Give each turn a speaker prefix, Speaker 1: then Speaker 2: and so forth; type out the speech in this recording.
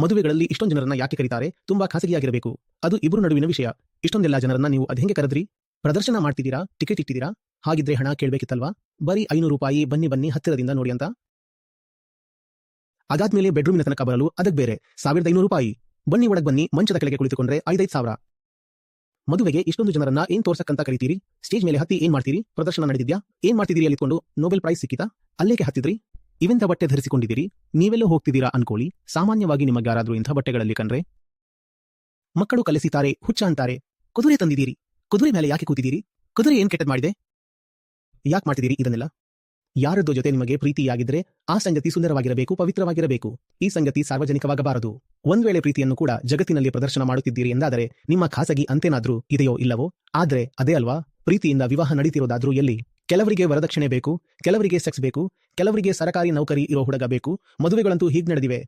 Speaker 1: ಮದುವೆಗಳಲ್ಲಿ ಇಷ್ಟೊಂದು ಜನರನ್ನ ಯಾಕೆ ಕರೀತಾರೆ? ತುಂಬಾ ಖಾಸಗಿಯಾಗಿರಬೇಕು. ಅದು ಇಬ್ಬರು ನಡುವಿನ ವಿಷಯ. ಇಷ್ಟೊಂದೆಲ್ಲ ಜನರನ್ನ ನೀವು ಅದ್ ಹೆಂಗೆ ಕರೆದ್ರಿ? ಪ್ರದರ್ಶನ ಮಾಡ್ತಿದ್ದೀರಾ? ಟಿಕೆಟ್ ಇಟ್ಟಿದ್ದೀರಾ? ಹಾಗಿದ್ರೆ ಹಣ ಕೇಳಬೇಕಿತ್ತಲ್ವಾ? ಬರೀ ಐನೂರು ರೂಪಾಯಿ ಬನ್ನಿ ಬನ್ನಿ ಹತ್ತಿರದಿಂದ ನೋಡಿ ಅಂತ? ಅದಾದ್ಮೇಲೆ ಬೆಡ್ರೂಮಿನ ತನಕ ಬರಲು ಅದಕ್ಕೆ ಬೇರೆ. ಸಾವಿರದ ಐನೂರು ರೂಪಾಯಿ. ಬನ್ನಿ ಒಳಗೆ ಬನ್ನಿ, ಮಂಚದ ಕೆಳಗೆ ಕುಳಿತುಕೊಂಡ್ರೆ ಐದೈದು ಸಾವಿರ. ಮದುವೆಗೆ ಇಷ್ಟೊಂದು ಜನರನ್ನ ಏನ್ ತೋರ್ಸಕ್ಕಂತ ಕರಿತೀರಿ? ಸ್ಟೇಜ್ ಮೇಲೆ ಹತ್ತಿ ಏನ್ ಮಾಡ್ತೀರಿ? ಪ್ರದರ್ಶನ ನಡೆದಿದ್ಯಾ? ಏನ್ ಮಾಡ್ತಿದ್ದೀರಿ ಅಲ್ಲಿಕೊಂಡು ನೋಬೆಲ್ ಪ್ರೈಸ್ ಸಿಕ್ಕಿತಾ? ಅಲ್ಲೇಕೆ ಹತ್ತಿದ್ರಿ? ಇವೆಂತ ಬಟ್ಟೆ ಧರಿಸಿಕೊಂಡಿದ್ದೀರಿ, ನೀವೆಲ್ಲೋ ಹೋಗ್ತಿದ್ದೀರಾ ಅನ್ಕೊಳ್ಳಿ. ಸಾಮಾನ್ಯವಾಗಿ ನಿಮಗ್ಯಾರಾದ್ರೂ ಇಂಥ ಬಟ್ಟೆಗಳಲ್ಲಿ ಕಂಡ್ರೆ, ಮಕ್ಕಳು ಕಲಿಸಿತಾರೆ, ಹುಚ್ಚ ಅಂತಾರೆ, ಕುದುರೆ ತಂದಿದ್ದೀರಿ, ಕುದುರೆ ಮೇಲೆ ಯಾಕೆ ಕೂತಿದ್ದೀರಿ, ಕುದುರೆ ಏನ್ ಕೆಟ್ಟದ್ ಮಾಡಿದೆ? ಯಾಕೆ ಮಾಡ್ತಿದ್ದೀರಿ ಇದನ್ನೆಲ್ಲ? ಯಾರದ್ದು ಜೊತೆ ನಿಮಗೆ ಪ್ರೀತಿಯಾಗಿದ್ರೆ ಆ ಸಂಗತಿ ಸುಂದರವಾಗಿರಬೇಕು, ಪವಿತ್ರವಾಗಿರಬೇಕು. ಈ ಸಂಗತಿ ಸಾರ್ವಜನಿಕವಾಗಬಾರದು. ಒಂದ್ ವೇಳೆ ಪ್ರೀತಿಯನ್ನು ಕೂಡ ಜಗತ್ತಿನಲ್ಲಿ ಪ್ರದರ್ಶನ ಮಾಡುತ್ತಿದ್ದೀರಿ ಎಂದಾದರೆ ನಿಮ್ಮ ಖಾಸಗಿ ಅಂತೇನಾದ್ರೂ ಇದೆಯೋ ಇಲ್ಲವೋ? ಆದ್ರೆ ಅದೇ ಅಲ್ವಾ? ಪ್ರೀತಿಯಿಂದ ವಿವಾಹ ನಡೀತಿರೋದಾದ್ರೂ ಎಲ್ಲಿ? ಕೆಲವರಿಗೆ ವರದಕ್ಷಿಣೆ ಬೇಕು, ಕೆಲವರಿಗೆ ಸೆಕ್ಸ್ ಬೇಕು, ಕೆಲವರಿಗೆ ಸರಕಾರಿ ನೌಕರಿ ಇರೋ ಹುಡುಗ ಬೇಕು, ಮದುವೆಗಳಂತೂ ಹೀಗ್ ನಡೆದಿವೆ.